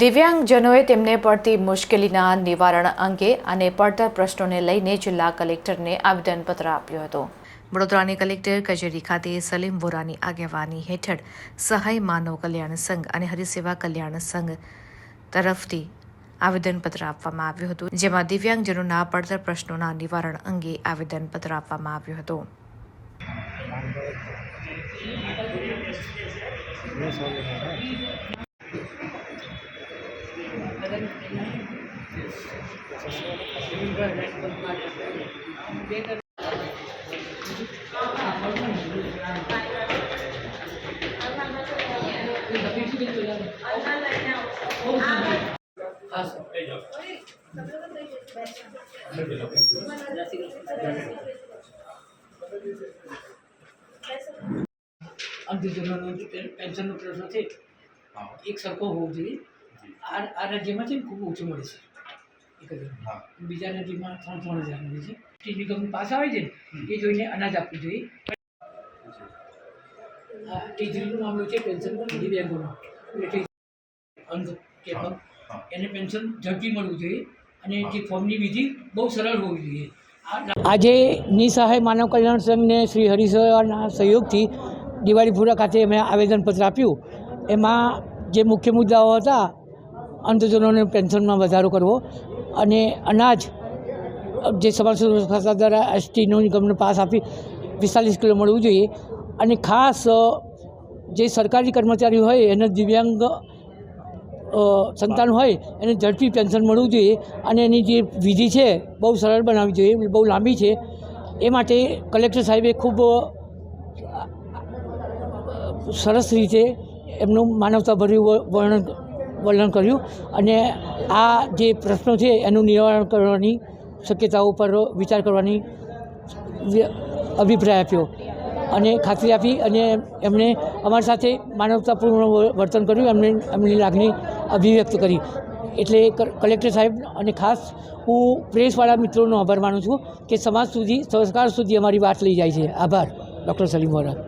દિવ્યાંગજનોએ તેમને પડતી મુશ્કેલીના નિવારણ અંગે અને પડતર પ્રશ્નોને લઈને જિલ્લા કલેક્ટરને આવેદનપત્ર આપ્યું હતું. વડોદરાની કલેક્ટર કચેરી ખાતે સલીમ વોરાની આગેવાની હેઠળ સહાય માનવ કલ્યાણ સંઘ અને હરિસેવા કલ્યાણ સંઘ તરફથી આવેદનપત્ર આપવામાં આવ્યું હતું, જેમાં દિવ્યાંગજનોના પડતર પ્રશ્નોના નિવારણ અંગે આવેદનપત્ર આપવામાં આવ્યું હતું. જે પે- પેન્શનનો પ્રશ્ન છે એક સરખો હોવો જોઈએ આ રાજ્યમાં છે ને ખૂબ ઓછું મળે છે. એક હજાર બીજા રાજ્યમાં ત્રણ ત્રણ હજાર મળે છે. ટીવી કંપની પાસ આવે છે ને એ જોઈને અનાજ આપવું જોઈએ. ટીજરીનો મામલો છે પેન્શનનો દિવ્યાંગોનો એટલે અંધ એને પેન્શન ઝડપી મળવું જોઈએ અને જે ફોર્મની વિધિ બહુ સરળ હોવી જોઈએ. આજે નિસહાય માનવ કલ્યાણ સંઘને શ્રી હરિસેવાના સહયોગથી દિવાળીપુરા ખાતે અમે આવેદનપત્ર આપ્યું. એમાં જે મુખ્ય મુદ્દાઓ હતા અંધજનોને પેન્શનમાં વધારો કરવો અને અનાજ, જે સમાજ સુરક્ષા દ્વારા એસટીનો નિગમને પાસ આપી પિસ્તાલીસ કિલો મળવું જોઈએ અને ખાસ જે સરકારી કર્મચારી હોય, એને દિવ્યાંગ સંતાન હોય, એને ઝડપી પેન્શન મળવું જોઈએ અને એની જે વિધિ છે, બહુ સરળ બનાવવી જોઈએ, બહુ લાંબી છે. એ માટે કલેક્ટર સાહેબે ખૂબ સરસ રીતે એમનું માનવતાભર્યું વર્ણન વર્ણન કર્યું અને આ જે પ્રશ્નો છે એનું નિવારણ કરવાની શક્યતાઓ પર વિચાર કરવાની અભિપ્રાય આપ્યો અને ખાતરી આપી અને એમણે અમારી સાથે માનવતાપૂર્ણ વર્તન કર્યું, એમને એમની લાગણી અભિવ્યક્ત કરી. એટલે કલેક્ટર સાહેબ અને ખાસ હું પ્રેસવાળા મિત્રોનો આભાર માનું છું કે સમાજ સુધી, સંસ્કાર સુધી અમારી વાત લઈ જાય છે. આભાર, ડૉક્ટર સલીમ વોરા.